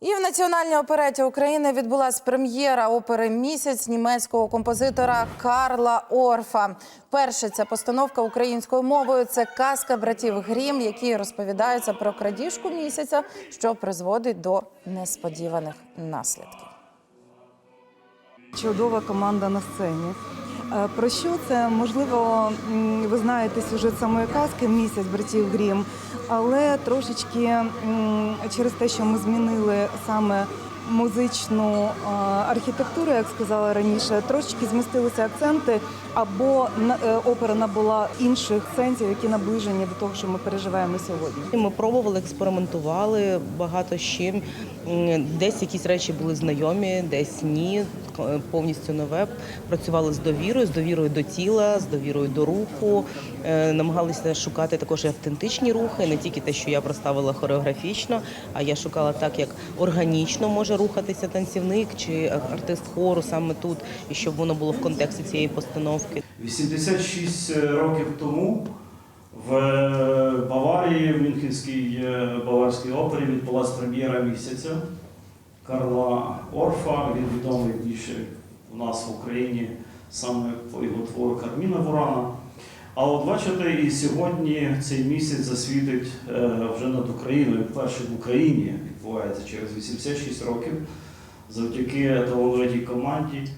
І в національній опереті України відбулась прем'єра опери Місяць німецького композитора Карла Орфа. Перша ця постановка українською мовою це казка братів Грім, які розповідаються про крадіжку місяця, що призводить до несподіваних наслідків. Чудова команда на сцені. Е, Про що це? Можливо, ви знаєте сюжет самої казки Місяць братів Грім, але трошечки через те, що ми змінили саме музичну е, архітектуру, як сказала раніше, трошечки змістилися акценти, або е, опера набула інших сенсів, які наближені до того, що ми переживаємо сьогодні. Ми пробували, експериментували багато з чим. Десь якісь речі були знайомі, десь ні. Повністю нове. Працювали з довірою, з довірою до тіла, з довірою до руху. Е, Намагалися шукати також автентичні рухи, не тільки те, що я проставила хореографічно, а я шукала так, як органічно може рухатися танцівник чи артист хору саме тут, і щоб воно було в контексті цієї постановки. 86 років тому в Баварії, в Мюнхенській е, Баварській опері відбулася прем'єра місяця Карла Орфа. Він відомий більше у нас в Україні саме по його твору Карміна Бурана. А от бачите, і сьогодні цей місяць засвітить е, вже над Україною. Вперше в Україні відбувається через 86 років завдяки талановитій команді.